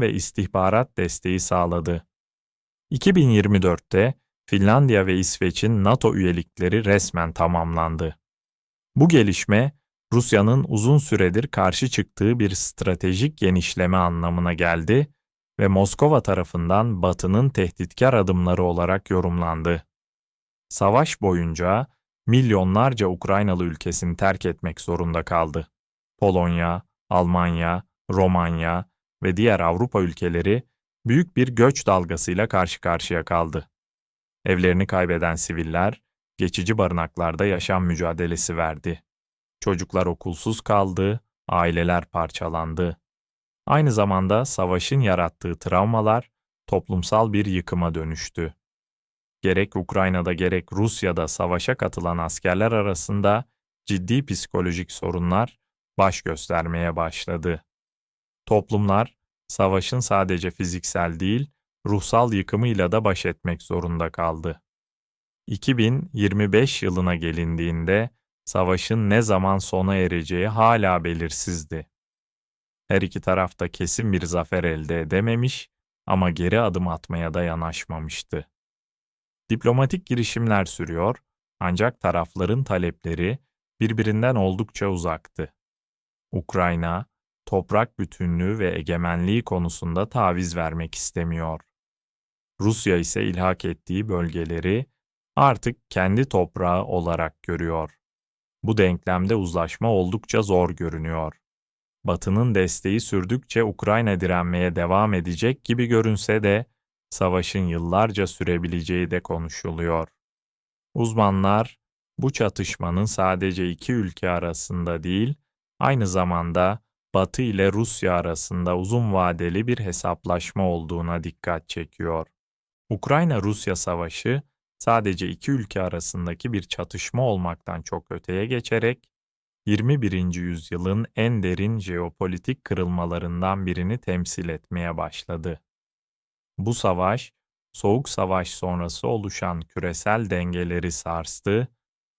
ve istihbarat desteği sağladı. 2024'te Finlandiya ve İsveç'in NATO üyelikleri resmen tamamlandı. Bu gelişme, Rusya'nın uzun süredir karşı çıktığı bir stratejik genişleme anlamına geldi ve Moskova tarafından Batı'nın tehditkar adımları olarak yorumlandı. Savaş boyunca milyonlarca Ukraynalı ülkesini terk etmek zorunda kaldı. Polonya, Almanya, Romanya ve diğer Avrupa ülkeleri büyük bir göç dalgasıyla karşı karşıya kaldı. Evlerini kaybeden siviller geçici barınaklarda yaşam mücadelesi verdi. Çocuklar okulsuz kaldı, aileler parçalandı. Aynı zamanda savaşın yarattığı travmalar toplumsal bir yıkıma dönüştü. Gerek Ukrayna'da gerek Rusya'da savaşa katılan askerler arasında ciddi psikolojik sorunlar baş göstermeye başladı. Toplumlar savaşın sadece fiziksel değil, ruhsal yıkımıyla da baş etmek zorunda kaldı. 2025 yılına gelindiğinde savaşın ne zaman sona ereceği hala belirsizdi. Her iki taraf da kesin bir zafer elde edememiş ama geri adım atmaya da yanaşmamıştı. Diplomatik girişimler sürüyor ancak tarafların talepleri birbirinden oldukça uzaktı. Ukrayna, toprak bütünlüğü ve egemenliği konusunda taviz vermek istemiyor. Rusya ise ilhak ettiği bölgeleri artık kendi toprağı olarak görüyor. Bu denklemde uzlaşma oldukça zor görünüyor. Batı'nın desteği sürdükçe Ukrayna direnmeye devam edecek gibi görünse de savaşın yıllarca sürebileceği de konuşuluyor. Uzmanlar bu çatışmanın sadece iki ülke arasında değil, aynı zamanda Batı ile Rusya arasında uzun vadeli bir hesaplaşma olduğuna dikkat çekiyor. Ukrayna-Rusya savaşı sadece iki ülke arasındaki bir çatışma olmaktan çok öteye geçerek 21. yüzyılın en derin jeopolitik kırılmalarından birini temsil etmeye başladı. Bu savaş, Soğuk Savaş sonrası oluşan küresel dengeleri sarstı,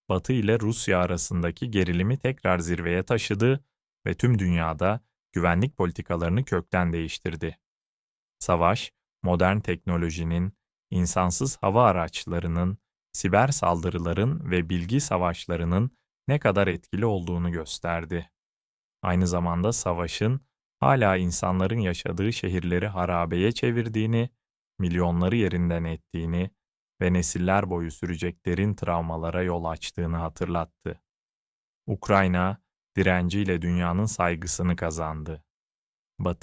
Batı ile Rusya arasındaki gerilimi tekrar zirveye taşıdı ve tüm dünyada güvenlik politikalarını kökten değiştirdi. Savaş, modern teknolojinin, insansız hava araçlarının, siber saldırıların ve bilgi savaşlarının ne kadar etkili olduğunu gösterdi. Aynı zamanda savaşın hala insanların yaşadığı şehirleri harabeye çevirdiğini, milyonları yerinden ettiğini ve nesiller boyu sürecek derin travmalara yol açtığını hatırlattı. Ukrayna, direnciyle dünyanın saygısını kazandı. Batı